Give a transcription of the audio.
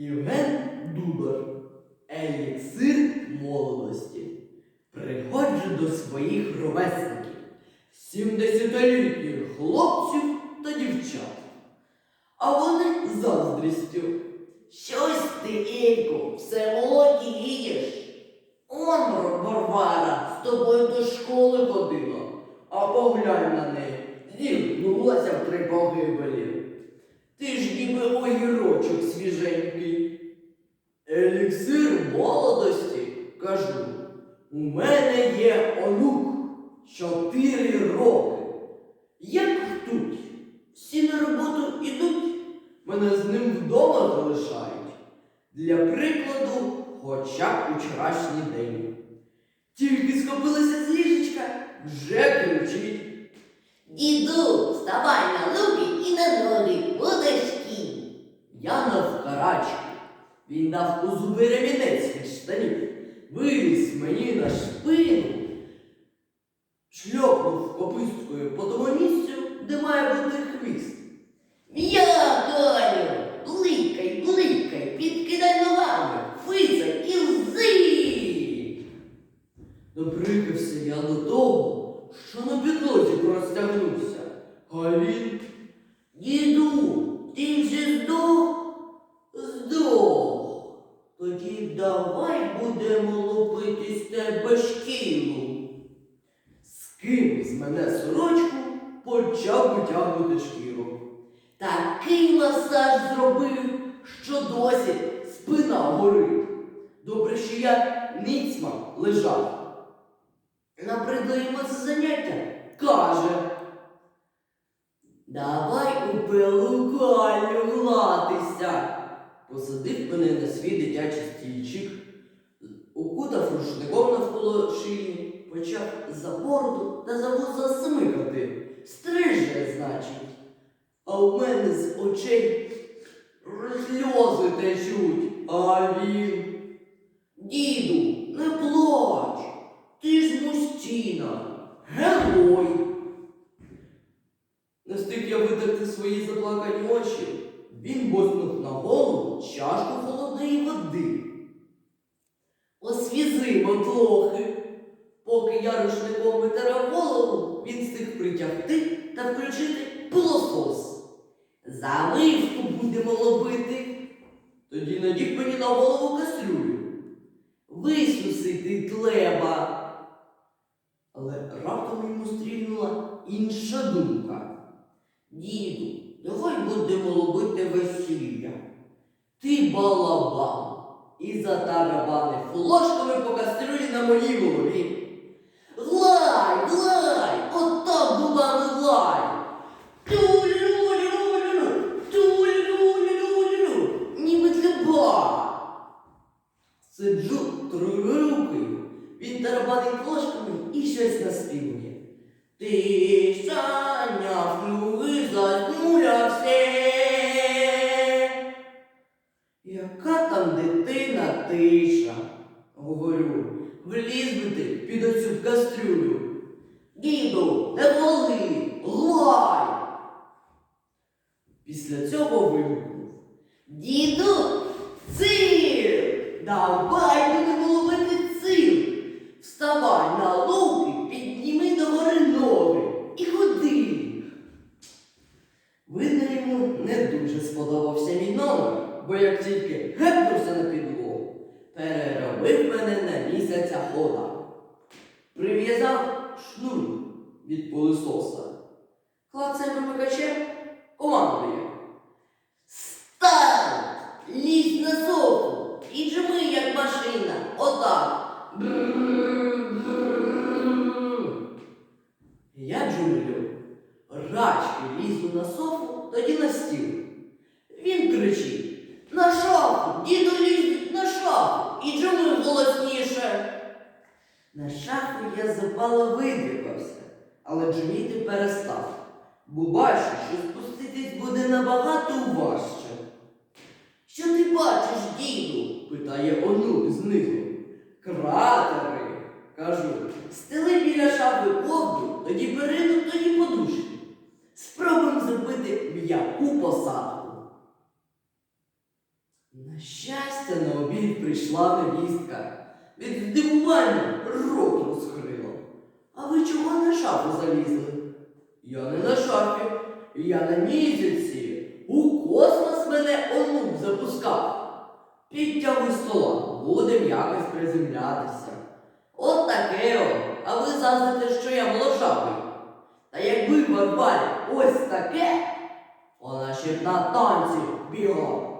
Євген Дудар. Еліксир молодості. Приходжу до своїх ровесників, сімдесятилітніх хлопців та дівчат. А вони заздрістю. Щось ти, Елько, все молодієш. Он Варвара з тобою до школи ходила, а поглянь на неї, зімкнулася в три погибелі. Ти ж ніби огірочок свіженький. Еліксир молодості, кажу, у мене є онук чотири роки. Як хтуть, всі на роботу ідуть, мене з ним вдома залишають. Для прикладу, хоча б вчорашній день. Тільки схопилася з ліжечка, вже кричить. Діду, вставай на луки і на ноги, будеш кінь. Я навкарачки. Він дав у зуби ремінець від штанів, виліз мені на шпину, шльопнув кописткою по тому місцю, де має бути хвіст. Я, Толю, бликай, бликай, підкидай ногами, фицай і лзи. Добрикався я до того, що на підлозі простягнувся, а він Діду, ти вже здох? здох. Тоді давай будемо лупити з тебе шкіру. Скинув з мене сорочку, почав витягнути шкіру. Такий масаж зробив. що досі спина горить. Добре, що я ніцьма лежав. Набридло йому це заняття. Каже. Давай у пелукалю гладися. Посадив мене на свій дитячий стільчик, укутав рушником навколо шиї, почав за бороду та за вуса смикати. Стриже, значить. А у мене з очей сльози течуть, а він. Діду, не плач, ти ж мужчина, герой. Я витерти свої заплакані очі, він боснув на голову чашку холодної води. Освізи мотлохи. Поки я рушником витирав голову, він встиг притягти та включити пилосос. Завивку будемо ловити. Тоді надів мені на голову кастрюлю. Висусити тлеба. Але раптом йому стрільнула інша думка. Діду, давай будемо ловити весілля. Ти балабан. І затарабанив ложками по кастрюлі на моїй голові. Глай, глай, отак губами глай. Тулю-лю-лю-лю, тулю-лю-лю-лю, троюрукою, він тарабанить ложками і щось наспівує. Ти саня флюги дитина тиша, говорю, вліз би ти під оцю кастрюлю. Діду, не воли, глай. Після цього вигукнув. Діду, цир! Давай будемо ловити цирк. Вставай на луки, підніми до гори ноги і ходи. Видно, йому не дуже сподобався мій номер, бо як тільки гепнувся на підлогу, переробив мене на місяця хода. Прив'язав шнур від пилисоса. Клацає вимикачем, командує. Стань! Лізь на софу і жми, як машина. Отак. Я джумлю. Рачки лізу на софу, тоді на стіл. Він кричить: На шафу, діду лізь на шафу і джуми голосніше. На шафу я запало видріпався, але джуміти перестав, бо бачу, що спуститись буде набагато важче. Що ти бачиш, діду? питає онук знизу. Кратери. Кажу, стели біля шафи ковдру, тоді перину, тоді подушки. Спробуємо зробити м'яку посадку. На щастя, на обід прийшла невістка. Від здивування рот розкрила. А ви чого на шафу залізли? Я не на шафі, я на місяці. У космос мене онук запускав. Підтягуй стола, будем якось приземлятися. От таке о, а ви заздрите, що я моложавий. Та якби Варварі ось таке, вона ще на танці бігла.